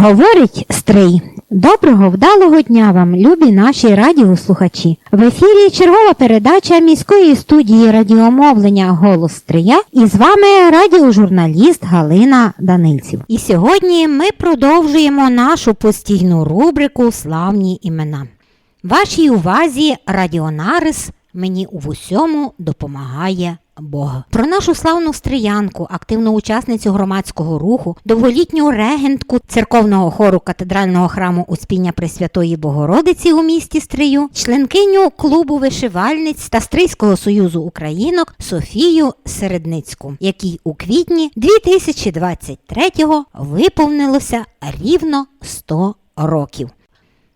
Говорить Стрий. Доброго вдалого дня вам, любі наші радіослухачі. В ефірі чергова передача міської студії радіомовлення Голос Стрия і з вами радіожурналіст Галина Данильців. І сьогодні ми продовжуємо нашу постійну рубрику Славні імена. Вашій увазі Радіонарис мені у всьому допомагає Бог. Про нашу славну стріянку, активну учасницю громадського руху, довголітню регентку церковного хору катедрального храму Успіння Пресвятої Богородиці у місті Стрию, членкиню клубу вишивальниць та Стрийського союзу українок Софію Середницьку, якій у квітні 2023-го виповнилося рівно 100 років.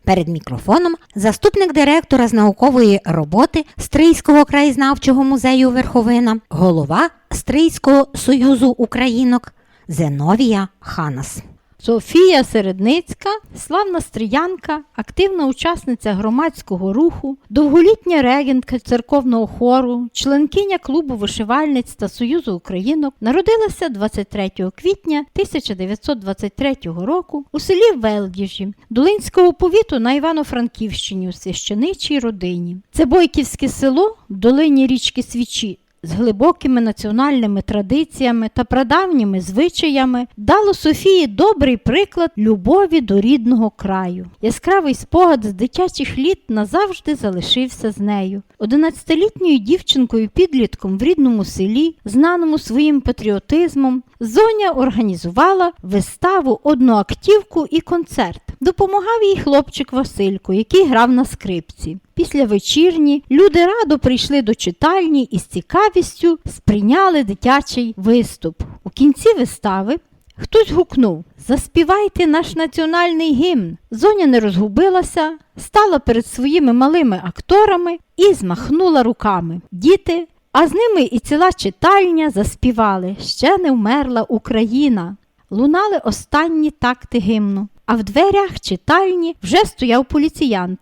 Перед мікрофоном заступник директора з наукової роботи Стрийського краєзнавчого музею Верховина, голова Стрийського союзу українок Зеновія Ханас. Софія Середницька, славна стріянка, активна учасниця громадського руху, довголітня регентка церковного хору, членкиня клубу вишивальниць та Союзу українок, народилася 23 квітня 1923 року у селі Велдіжі, Долинського повіту на Івано-Франківщині у священичій родині. Це Бойківське село в долині річки Свічі з глибокими національними традиціями та прадавніми звичаями дало Софії добрий приклад любові до рідного краю. Яскравий спогад з дитячих літ назавжди залишився з нею. 11-літньою дівчинкою підлітком в рідному селі, знаному своїм патріотизмом, Зоня організувала виставу, одноактівку і концерт. Допомагав їй хлопчик Василько, який грав на скрипці. Після вечірні люди радо прийшли до читальні і з цікавістю сприйняли дитячий виступ. У кінці вистави хтось гукнув Заспівайте наш національний гімн. Зоня не розгубилася, стала перед своїми малими акторами і змахнула руками. Діти, а з ними і ціла читальня заспівали Ще не вмерла Україна. Лунали останні такти гімну, а в дверях читальні вже стояв поліціянт.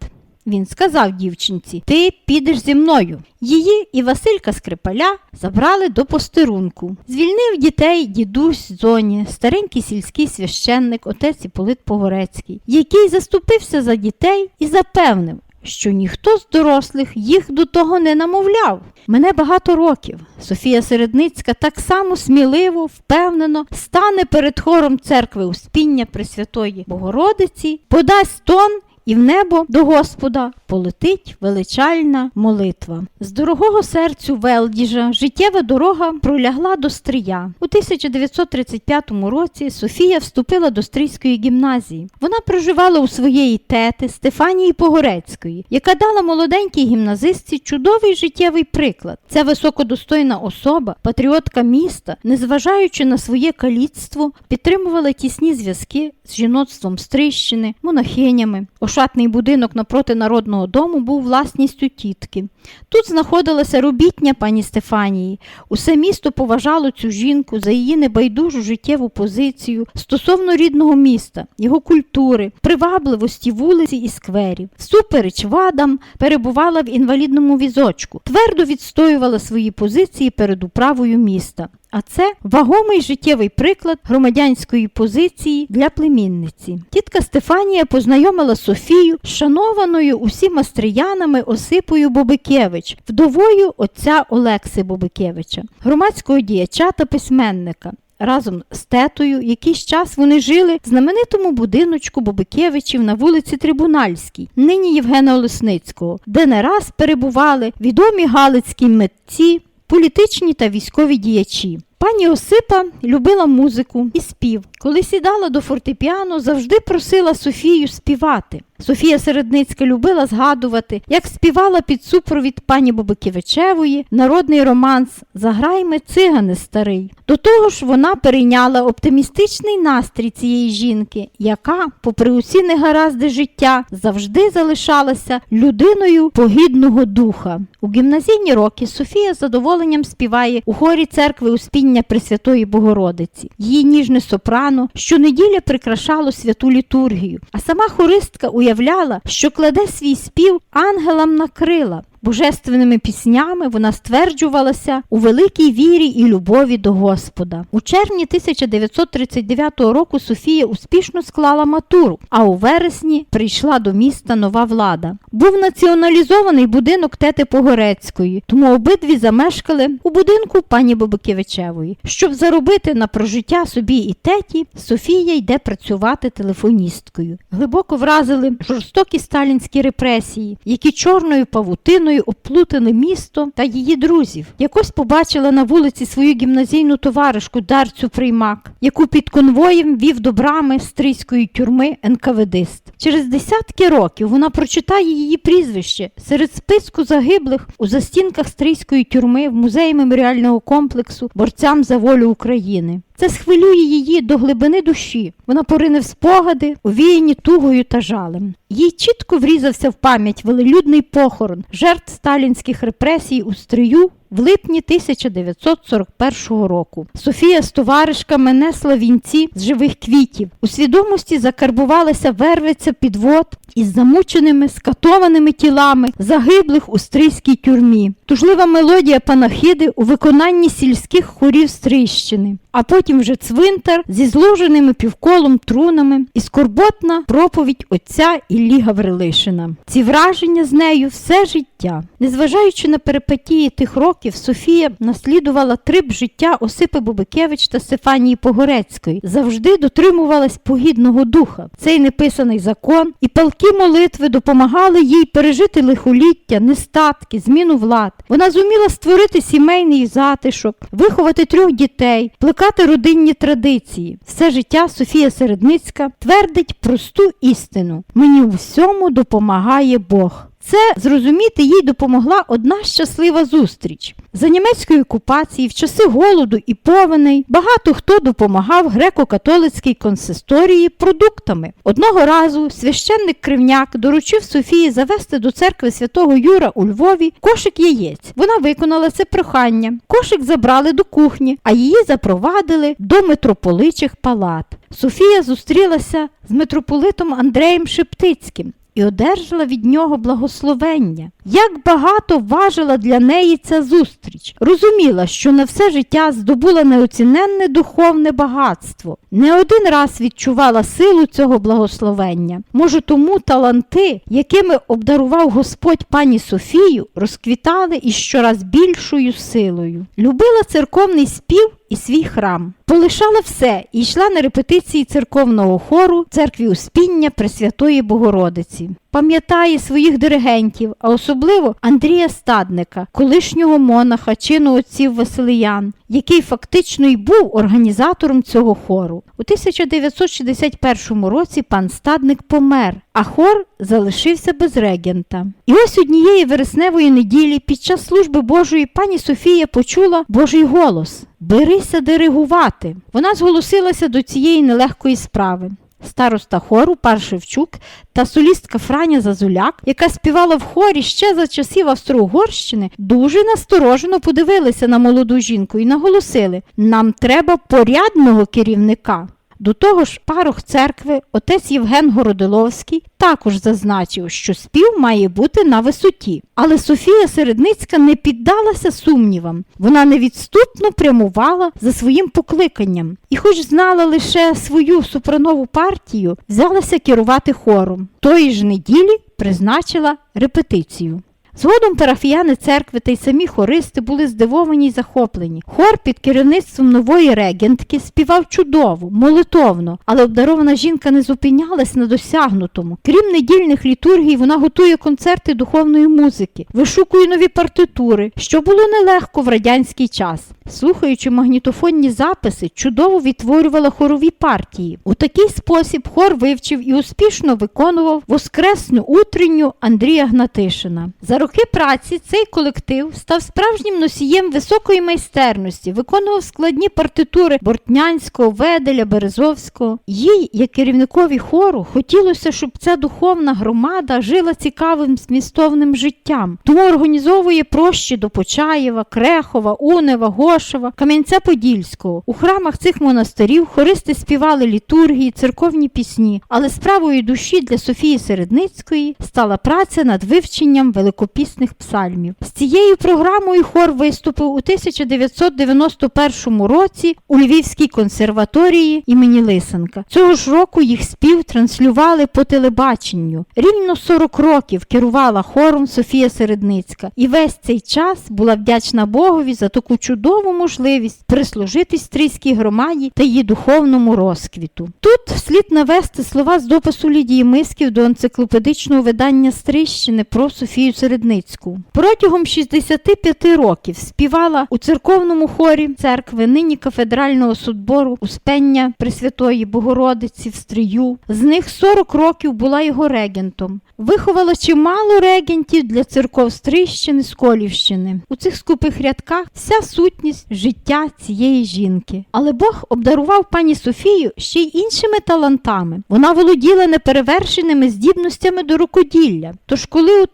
Він сказав дівчинці: Ти підеш зі мною. Її і Василька Скрипаля забрали до постерунку. Звільнив дітей дідусь зоні, старенький сільський священник, отець Іполит Погорецький, який заступився за дітей і запевнив, що ніхто з дорослих їх до того не намовляв. Мене багато років. Софія Середницька так само сміливо, впевнено стане перед хором церкви Успіння Пресвятої Богородиці, подасть тон. І в небо до Господа полетить величальна молитва. З дорогого серцю Велдіжа життєва дорога пролягла до Стрия. У 1935 році Софія вступила до Стрийської гімназії. Вона проживала у своєї тети Стефанії Погорецької, яка дала молоденькій гімназистці чудовий життєвий приклад. Ця високодостойна особа, патріотка міста, незважаючи на своє каліцтво, підтримувала тісні зв'язки з жіноцтвом Стрищини, монахинями. Ошатний будинок напроти народного дому був власністю тітки. Тут знаходилася робітня пані Стефанії. Усе місто поважало цю жінку за її небайдужу життєву позицію стосовно рідного міста, його культури, привабливості вулиці і скверів. Всупереч вадам перебувала в інвалідному візочку, твердо відстоювала свої позиції перед управою міста. А це вагомий життєвий приклад громадянської позиції для племінниці. Тітка Стефанія познайомила Софію з шанованою усіма стріянами Осипою Бобикевич, вдовою отця Олекси Бобикевича, громадського діяча та письменника. Разом з тетою якийсь час вони жили в знаменитому будиночку Бобикевичів на вулиці Трибунальській, нині Євгена Олесницького, де не раз перебували відомі галицькі митці, політичні та військові діячі. Пані Осипа любила музику і спів. Коли сідала до фортепіано, завжди просила Софію співати. Софія Середницька любила згадувати, як співала під супровід пані Бобиківичевої народний романс Заграй ми цигани старий. До того ж, вона перейняла оптимістичний настрій цієї жінки, яка, попри усі негаразди життя, завжди залишалася людиною погідного духа. У гімназійні роки Софія з задоволенням співає у хорі церкви Успіння Пресвятої Богородиці. Її ніжне сопрано щонеділя прикрашало святу літургію, а сама хористка уявляла, що кладе свій спів ангелам на крила. Божественними піснями вона стверджувалася у великій вірі і любові до Господа. У червні 1939 року Софія успішно склала матуру, а у вересні прийшла до міста нова влада. Був націоналізований будинок тети Погорецької, тому обидві замешкали у будинку пані Бобикевичевої. Щоб заробити на прожиття собі і теті, Софія йде працювати телефоністкою. Глибоко вразили жорстокі сталінські репресії, які чорною павутиною оплутали місто та її друзів. Якось побачила на вулиці свою гімназійну товаришку Дарцю Приймак, яку під конвоєм вів до брами стрийської тюрми НКВДист. Через десятки років вона прочитає її прізвище серед списку загиблих у застінках стрийської тюрми в музеї меморіального комплексу борцям за волю України. Це схвилює її до глибини душі. Вона порине в спогади, увіяні тугою та жалем. Їй чітко врізався в пам'ять велелюдний похорон жертв сталінських репресій у стрию в липні 1941 року. Софія з товаришками несла вінці з живих квітів. У свідомості закарбувалася вервиця підвод із замученими, скатованими тілами загиблих у стрийській тюрмі. Тужлива мелодія панахиди у виконанні сільських хорів Стрийщини. А потім вже цвинтар зі зложеними півколом трунами і скорботна проповідь отця Іллі Гаврилишина. Ці враження з нею все життя. Незважаючи на перипетії тих років, Софія наслідувала триб життя Осипи Бубикевич та Стефанії Погорецької, завжди дотримувалась погідного духа. Цей неписаний закон і палки молитви допомагали їй пережити лихоліття, нестатки, зміну влад. Вона зуміла створити сімейний затишок, виховати трьох дітей, плекати родинні традиції. Все життя Софія Середницька твердить просту істину: мені у всьому допомагає Бог. Це зрозуміти їй допомогла одна щаслива зустріч. За німецької окупації в часи голоду і повеней багато хто допомагав греко-католицькій консисторії продуктами. Одного разу священник Кривняк доручив Софії завести до церкви святого Юра у Львові кошик яєць. Вона виконала це прохання. Кошик забрали до кухні, а її запровадили до митрополичих палат. Софія зустрілася з митрополитом Андреєм Шептицьким і одержала від нього благословення. Як багато важила для неї ця зустріч, розуміла, що на все життя здобула неоціненне духовне багатство. Не один раз відчувала силу цього благословення. Може, тому таланти, якими обдарував Господь пані Софію, розквітали із щораз більшою силою. Любила церковний спів і свій храм. Полишала все і йшла на репетиції церковного хору церкві Успіння Пресвятої Богородиці. Пам'ятає своїх диригентів, а особливо Андрія Стадника, колишнього монаха чину отців Василиян, який фактично й був організатором цього хору. У 1961 році пан Стадник помер, а хор залишився без регента. І ось однієї вересневої неділі під час служби Божої пані Софія почула Божий голос Берися диригувати. Вона зголосилася до цієї нелегкої справи. Староста хору Пар Шевчук та солістка Франя Зазуляк, яка співала в хорі ще за часів Австро-Угорщини, дуже насторожено подивилися на молоду жінку і наголосили: нам треба порядного керівника. До того ж, парох церкви, отець Євген Городиловський, також зазначив, що спів має бути на висоті. Але Софія Середницька не піддалася сумнівам. Вона невідступно прямувала за своїм покликанням і, хоч знала лише свою супранову партію, взялася керувати хором. Тої ж неділі призначила репетицію. Згодом парафіяни церкви та й самі хористи були здивовані й захоплені. Хор під керівництвом нової регентки співав чудово, молитовно, але обдарована жінка не зупинялась на досягнутому. Крім недільних літургій, вона готує концерти духовної музики, вишукує нові партитури, що було нелегко в радянський час. Слухаючи магнітофонні записи, чудово відтворювала хорові партії. У такий спосіб хор вивчив і успішно виконував воскресну утренню Андрія Гнатишина. Роки праці цей колектив став справжнім носієм високої майстерності, виконував складні партитури Бортнянського, Веделя, Березовського. Їй, як керівникові хору, хотілося, щоб ця духовна громада жила цікавим змістовним життям. Тому організовує прощі до Почаєва, Крехова, Унева, Гошева, Кам'янця-Подільського. У храмах цих монастирів хористи співали літургії, церковні пісні, але справою душі для Софії Середницької стала праця над вивченням великопісних псальмів. З цією програмою хор виступив у 1991 році у Львівській консерваторії імені Лисенка. Цього ж року їх спів транслювали по телебаченню. Рівно 40 років керувала хором Софія Середницька, і весь цей час була вдячна Богові за таку чудову можливість прислужити стрийській громаді та її духовному розквіту. Тут слід навести слова з допису Лідії Мисків до енциклопедичного видання Стрищини про Софію Середницьку. Протягом 65 років співала у церковному хорі церкви нині кафедрального судбору Успення Пресвятої Богородиці в Стрию. З них 40 років була його регентом. Виховала чимало регентів для церков Стрищини, Сколівщини. У цих скупих рядках вся сутність життя цієї жінки. Але Бог обдарував пані Софію ще й іншими талантами. Вона володіла неперевершеними здібностями до рукоділля. Тож, коли у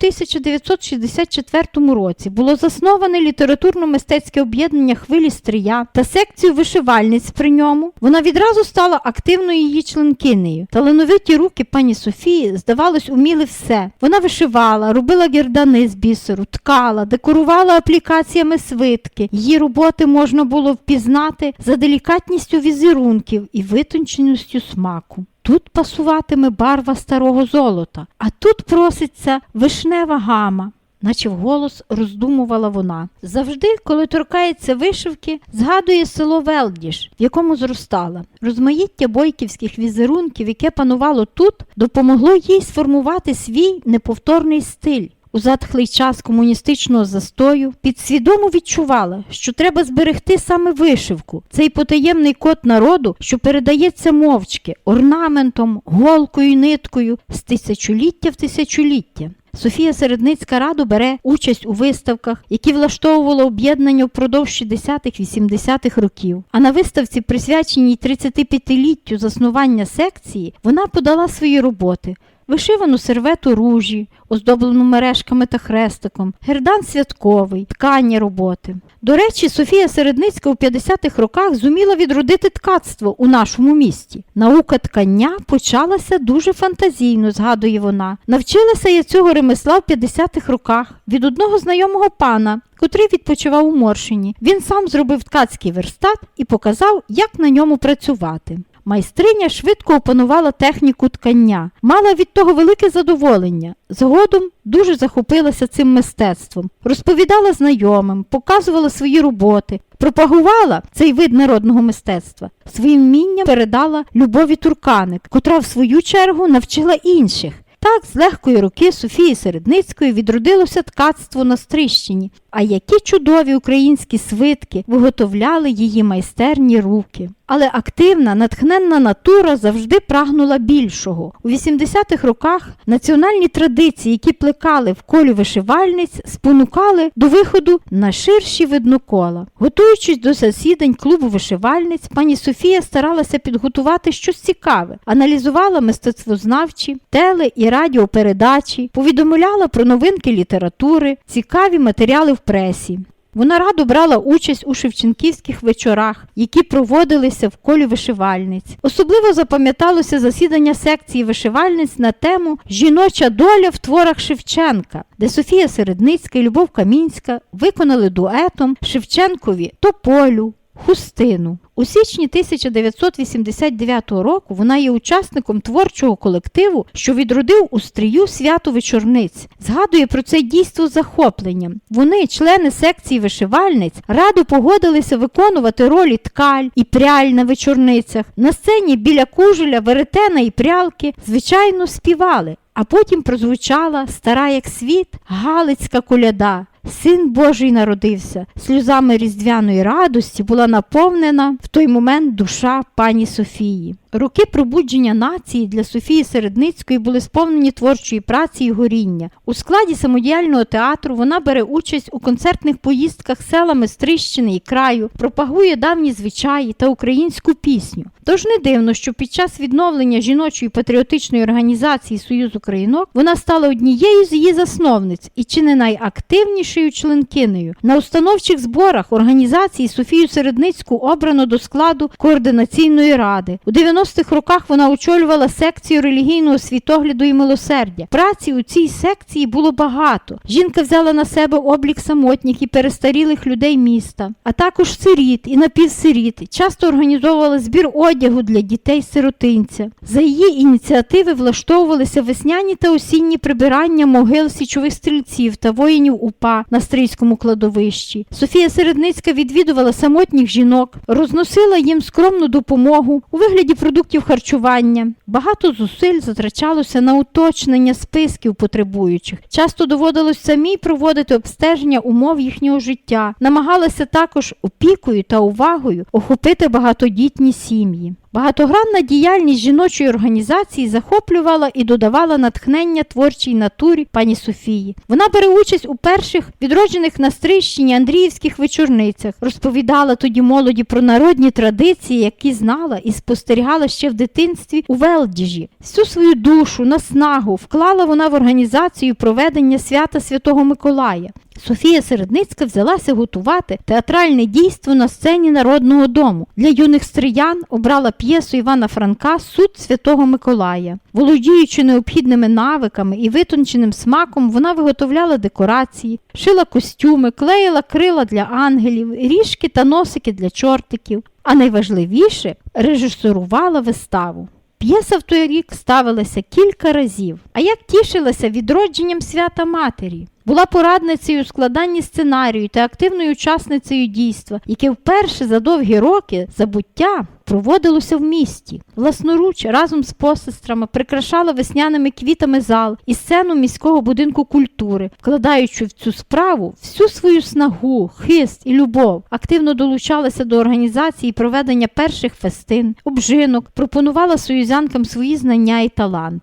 1964 році було засноване літературно-мистецьке об'єднання хвилі стрия та секцію вишивальниць при ньому, вона відразу стала активною її членкинею. Талановиті руки пані Софії, здавалось, уміли все. Вона вишивала, робила гірдани з бісеру, ткала, декорувала аплікаціями свитки. Її роботи можна було впізнати за делікатністю візерунків і витонченістю смаку. Тут пасуватиме барва старого золота, а тут проситься вишнева гама. Наче вголос роздумувала вона. Завжди, коли торкається вишивки, згадує село Велдіш, в якому зростала. Розмаїття бойківських візерунків, яке панувало тут, допомогло їй сформувати свій неповторний стиль. У затхлий час комуністичного застою підсвідомо відчувала, що треба зберегти саме вишивку, цей потаємний код народу, що передається мовчки, орнаментом, голкою, ниткою з тисячоліття в тисячоліття. Софія Середницька радо бере участь у виставках, які влаштовувало об'єднання впродовж 60-80-х років. А на виставці, присвяченій 35-літтю заснування секції, вона подала свої роботи. Вишивану сервету ружі, оздоблену мережками та хрестиком, гердан святковий, ткання роботи. До речі, Софія Середницька у 50-х роках зуміла відродити ткацтво у нашому місті. Наука ткання почалася дуже фантазійно, згадує вона. Навчилася я цього ремесла в 50-х роках від одного знайомого пана, котрий відпочивав у Моршині. Він сам зробив ткацький верстат і показав, як на ньому працювати. Майстриня швидко опанувала техніку ткання, мала від того велике задоволення. Згодом дуже захопилася цим мистецтвом, розповідала знайомим, показувала свої роботи, пропагувала цей вид народного мистецтва. Своїм вмінням передала Любові Турканик, котра в свою чергу навчила інших. Так, з легкої руки Софії Середницької відродилося ткацтво на Стрищині. А які чудові українські свитки виготовляли її майстерні руки. Але активна, натхненна натура завжди прагнула більшого. У 80-х роках національні традиції, які плекали в колі вишивальниць, спонукали до виходу на ширші виднокола. Готуючись до засідань клубу вишивальниць, пані Софія старалася підготувати щось цікаве, аналізувала мистецтвознавчі, теле і радіопередачі, повідомляла про новинки літератури, цікаві матеріали в пресі. Вона радо брала участь у Шевченківських вечорах, які проводилися в колі вишивальниць. Особливо запам'яталося засідання секції вишивальниць на тему Жіноча доля в творах Шевченка, де Софія Середницька і Любов Камінська виконали дуетом Шевченкові Тополю, Хустину. У січні 1989 року вона є учасником творчого колективу, що відродив у стрію свято вечорниць. Згадує про це дійство захопленням. Вони, члени секції вишивальниць, радо погодилися виконувати ролі ткаль і пряль на вечорницях. На сцені біля кужеля, веретена і прялки, звичайно, співали. А потім прозвучала стара як світ Галицька коляда. Син Божий народився. Сльозами різдвяної радості була наповнена в той момент душа пані Софії. Роки пробудження нації для Софії Середницької були сповнені творчої праці і горіння. У складі самодіяльного театру вона бере участь у концертних поїздках селами Стрищини і краю, пропагує давні звичаї та українську пісню. Тож не дивно, що під час відновлення жіночої патріотичної організації Союз Українок вона стала однією з її засновниць і чи не найактивнішою членкинею. На установчих зборах організації Софію Середницьку обрано до складу координаційної ради. У 90-х роках вона очолювала секцію релігійного світогляду і милосердя. Праці у цій секції було багато. Жінка взяла на себе облік самотніх і перестарілих людей міста, а також сиріт і напівсиріт. Часто організовувала збір одягу для дітей сиротинця. За її ініціативи влаштовувалися весняні та осінні прибирання могил січових стрільців та воїнів УПА на стрийському кладовищі. Софія Середницька відвідувала самотніх жінок, розносила їм скромну допомогу у вигляді продуктів харчування. Багато зусиль затрачалося на уточнення списків потребуючих. Часто доводилось самій проводити обстеження умов їхнього життя. Намагалася також опікою та увагою охопити багатодітні сім'ї. Багатогранна діяльність жіночої організації захоплювала і додавала натхнення творчій натурі пані Софії. Вона бере участь у перших відроджених на Стрищині Андріївських вечорницях, розповідала тоді молоді про народні традиції, які знала і спостерігала ще в дитинстві у Велдіжі. Всю свою душу, наснагу вклала вона в організацію проведення свята Святого Миколая. Софія Середницька взялася готувати театральне дійство на сцені Народного дому. Для юних стриян обрала п'єсу Івана Франка Суд Святого Миколая. Володіючи необхідними навиками і витонченим смаком, вона виготовляла декорації, шила костюми, клеїла крила для ангелів, ріжки та носики для чортиків. А найважливіше режисурувала виставу. П'єса в той рік ставилася кілька разів. А як тішилася відродженням свята матері? Була порадницею у складанні сценарію та активною учасницею дійства, яке вперше за довгі роки забуття проводилося в місті. Власноруч разом з посестрами прикрашала весняними квітами зал і сцену міського будинку культури, вкладаючи в цю справу всю свою снагу, хист і любов. Активно долучалася до організації проведення перших фестин, обжинок, пропонувала союзянкам свої знання і талант.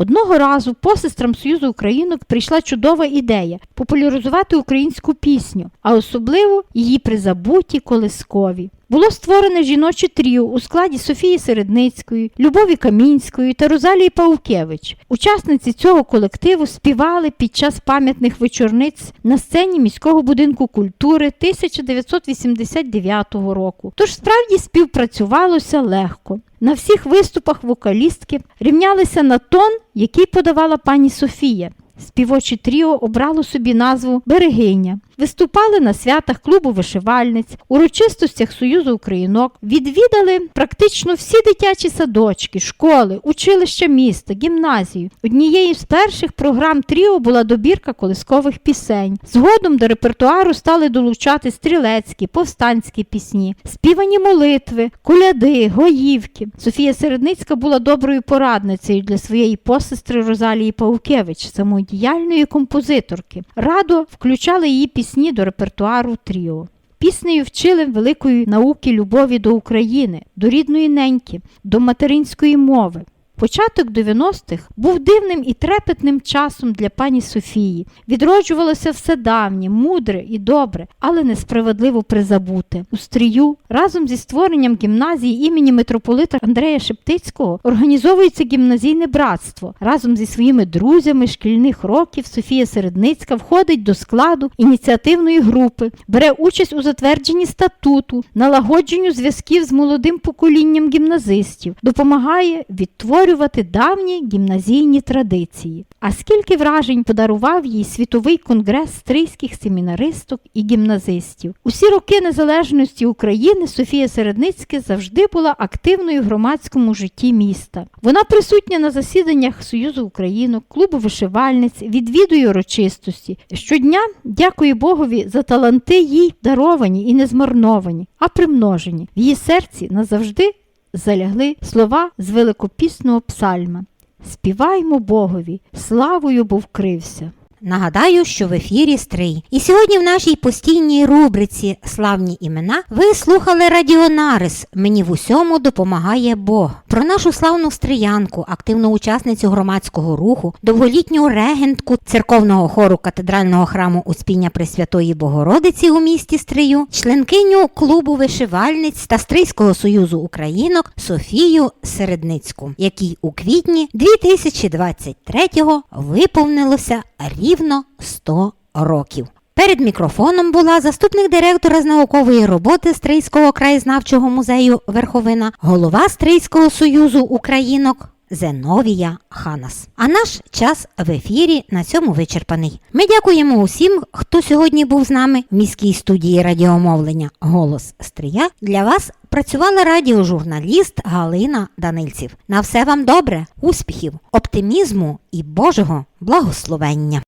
Одного разу посестрам Союзу Українок прийшла чудова ідея популяризувати українську пісню, а особливо її призабуті колискові. Було створене жіноче тріо у складі Софії Середницької, Любові Камінської та Розалії Паукевич. Учасниці цього колективу співали під час пам'ятних вечорниць на сцені міського будинку культури 1989 року. Тож справді співпрацювалося легко. На всіх виступах вокалістки рівнялися на тон, який подавала пані Софія. Співоче тріо обрало собі назву Берегиня. Виступали на святах клубу вишивальниць, урочистостях Союзу Українок, відвідали практично всі дитячі садочки, школи, училища міста, гімназію. Однією з перших програм тріо була добірка колискових пісень. Згодом до репертуару стали долучати стрілецькі, повстанські пісні, співані молитви, коляди, гоївки. Софія Середницька була доброю порадницею для своєї посестри Розалії Паукевич, самодіяльної композиторки. Радо включали її пісні до репертуару тріо. Піснею вчили великої науки любові до України, до рідної неньки, до материнської мови. Початок 90-х був дивним і трепетним часом для пані Софії. Відроджувалося все давнє, мудре і добре, але несправедливо призабуте. У стрію разом зі створенням гімназії імені митрополита Андрея Шептицького організовується гімназійне братство. Разом зі своїми друзями шкільних років Софія Середницька входить до складу ініціативної групи, бере участь у затвердженні статуту, налагодженню зв'язків з молодим поколінням гімназистів, допомагає відтворювати відновлювати давні гімназійні традиції. А скільки вражень подарував їй світовий конгрес стрийських семінаристок і гімназистів. Усі роки незалежності України Софія Середницька завжди була активною в громадському житті міста. Вона присутня на засіданнях Союзу Українок, клубу вишивальниць, відвідує урочистості. Щодня дякує Богові за таланти їй даровані і не змарновані, а примножені. В її серці назавжди залягли слова з великопісного псальма. Співаймо Богові, славою бо вкрився. Нагадаю, що в ефірі Стрий. І сьогодні в нашій постійній рубриці Славні імена ви слухали Радіонарис. Мені в усьому допомагає Бог. Про нашу славну стріянку, активну учасницю громадського руху, довголітню регентку церковного хору катедрального храму Успіння Пресвятої Богородиці у місті Стрию, членкиню клубу вишивальниць та Стрийського союзу українок Софію Середницьку, якій у квітні 2023-го виповнилося рівно 100 років. Перед мікрофоном була заступник директора з наукової роботи Стрийського краєзнавчого музею Верховина, голова Стрийського союзу українок Зеновія Ханас. А наш час в ефірі на цьому вичерпаний. Ми дякуємо усім, хто сьогодні був з нами в міській студії радіомовлення Голос Стрия. Для вас працювала радіожурналіст Галина Данильців. На все вам добре, успіхів, оптимізму і Божого благословення.